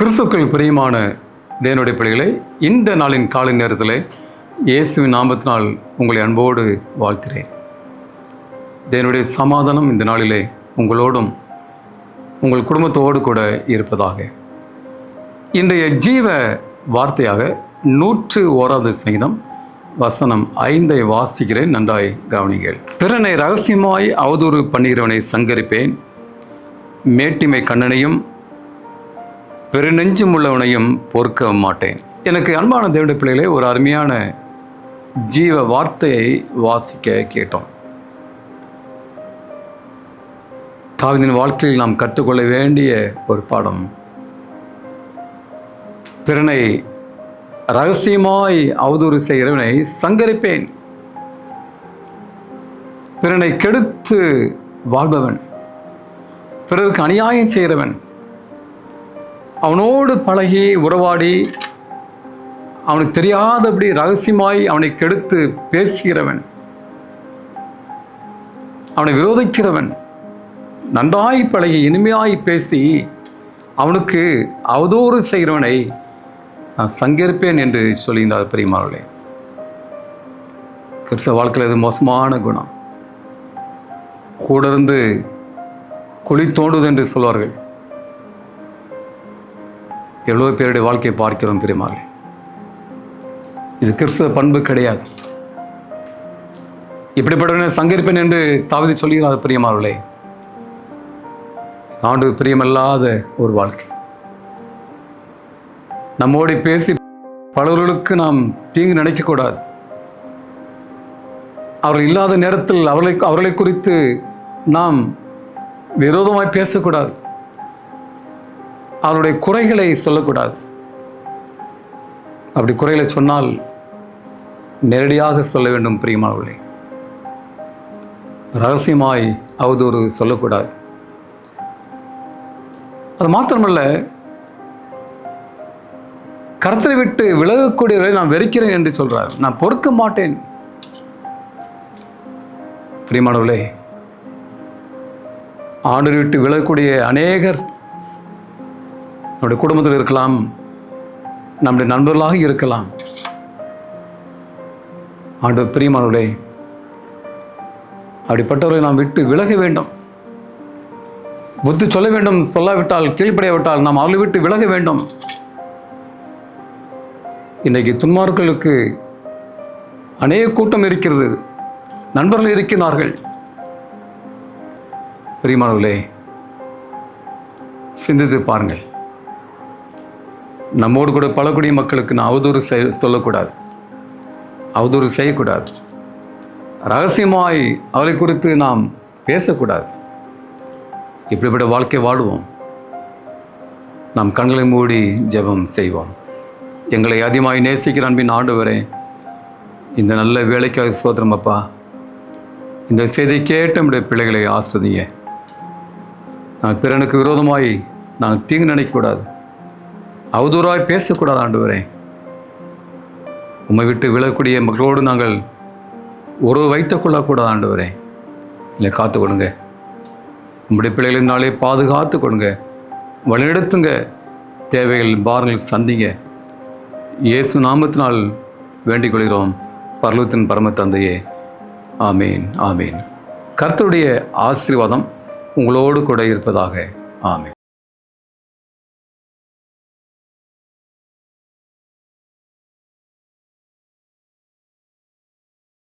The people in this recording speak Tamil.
கிறிஸ்துக்கள் பிரியமான தேவனுடைய பிள்ளைகளை இந்த நாளின் காலை நேரத்தில் இயேசுவின் நாமத்தினால் உங்களை அன்போடு வாழ்த்துகிறேன். தேவனுடைய சமாதானம் இந்த நாளிலே உங்களோடும் உங்கள் குடும்பத்தோடு கூட இருப்பதாக. இன்றைய ஜீவ வார்த்தையாக நூற்று ஓராவது சங்கீதம் வசனம் ஐந்தை வாசிக்கிறேன் நன்றாய் கவனிங்கள் பிறனை ரகசியமாய் அவதூறு பண்ணுகிறவனை சங்கரிப்பேன் மேட்டிமை கண்ணனையும் பெருநெஞ்சம் உள்ளவனையும் பொறுக்க மாட்டேன். எனக்கு அன்பான தேவனுடைய பிள்ளைகளே ஒரு அருமையான ஜீவ வார்த்தையை வாசிக்க கேட்டோம். தாவிதின் வாழ்க்கையில் நாம் கற்றுக்கொள்ள வேண்டிய ஒரு பாடம். பிறனை ரகசியமாய் அவதூறு செய்கிறவனை சங்கரிப்பேன். பிறனை கெடுத்து வாழ்பவன். பிறருக்கு அநியாயம் செய்கிறவன். அவனோடு பழகி உறவாடி அவனுக்கு தெரியாதபடி ரகசியமாய் அவனை கெடுத்து பேசுகிறவன் அவனை விரோதிக்கிறவன் நன்றாய் பழகி இனிமையாய் பேசி அவனுக்கு அவதூறு செய்கிறவனை நான் சங்கேற்பேன் என்று சொல்லியிருந்தார் பெரியமாவர்களே கிறிஸ்தவ வாழ்க்கையில் இது மோசமான குணம். கூட இருந்து குழி தோண்டுது என்று சொல்வார்கள். எவ்வளோ பேருடைய வாழ்க்கையை பார்க்கிறோம் பெரியமார்களே இது கிறிஸ்தவ பண்பு கிடையாது. இப்படிப்பட்டவனை சங்கரிப்பேன் என்று தாவதி சொல்கிறார் பிரியமாவளே ஆண்டு பிரியமல்லாத ஒரு வாழ்க்கை. நம்மோடு பேசி பலவர்களுக்கு நாம் தீங்கு நினைக்கக்கூடாது. அவர்கள் இல்லாத நேரத்தில் அவர்களை அவர்களை குறித்து நாம் விரோதமாய் பேசக்கூடாது. அவருடைய குறைகளை சொல்லக்கூடாது. அப்படி குறைகளை சொன்னால் நேரடியாக சொல்ல வேண்டும் பிரியமானவர்களே. ரகசியமாய் அவதூறு சொல்லக்கூடாது. அது மாத்திரமல்ல கருத்தை விட்டு விலகக்கூடியவரை நான் வெறுக்கிறேன் என்று சொல்றார். நான் பொறுக்க மாட்டேன். பிரியமானவர்களே ஆண்டு விட்டு விலகக்கூடிய அநேகர் நம்முடைய குடும்பத்தில் இருக்கலாம் நம்முடைய நண்பர்களாக இருக்கலாம். ஆண்டு பிரியமானவர்களே அப்படிப்பட்டவர்களை நாம் விட்டு விலக வேண்டும். புத்தி சொல்ல வேண்டும் சொல்லாவிட்டால் கீழ்ப்படையாவிட்டால் நாம் அவர்களை விட்டு விலக வேண்டும். இன்றைக்கு துன்மார்களுக்கு அநேக கூட்டம் இருக்கிறது. நண்பர்கள் இருக்கிறார்கள். பிரியமானவர்களே சிந்தித்து பாருங்கள். நம்மோடு கூட பழக்கூடிய மக்களுக்கு நான் அவதூறு செய் சொல்லக்கூடாது. அவதூறு செய்யக்கூடாது. ரகசியமாய் அவரை குறித்து நாம் பேசக்கூடாது. இப்படிப்பட்ட வாழ்க்கை வாழுவோம். நாம் கண்களை மூடி ஜெபம் செய்வோம். எங்களை அதிகமாய் நேசிக்கிற அன்பின் வரேன் இந்த நல்ல வேலைக்காக சோதரம் அப்பா இந்த செய்தி கேட்ட நம்முடைய பிள்ளைகளை ஆஸ்வதிங்க. நான் பிறனுக்கு விரோதமாய் நான் தீங்கு நினைக்கக்கூடாது. அவதூறாய் பேசக்கூடாது ஆண்டவரே. உம்மை விட்டு விழக்கூடிய மக்களோடு நாங்கள் உறவு வைத்துக் கொள்ளக்கூடாது ஆண்டவரே. இல்லை காத்து கொடுங்க உங்களுடைய பிள்ளைகளின் நாளே பாதுகாத்து கொடுங்க வழிநடத்துங்க. தேவைகள் பாரங்கள் சந்திங்க. இயேசு நாமத்தினால் வேண்டிக் கொள்கிறோம் பர்லத்தின் பரம தந்தையே ஆமீன் ஆமீன். கர்த்தருடைய ஆசீர்வாதம் உங்களோடு கூட இருப்பதாக. ஆமீன்.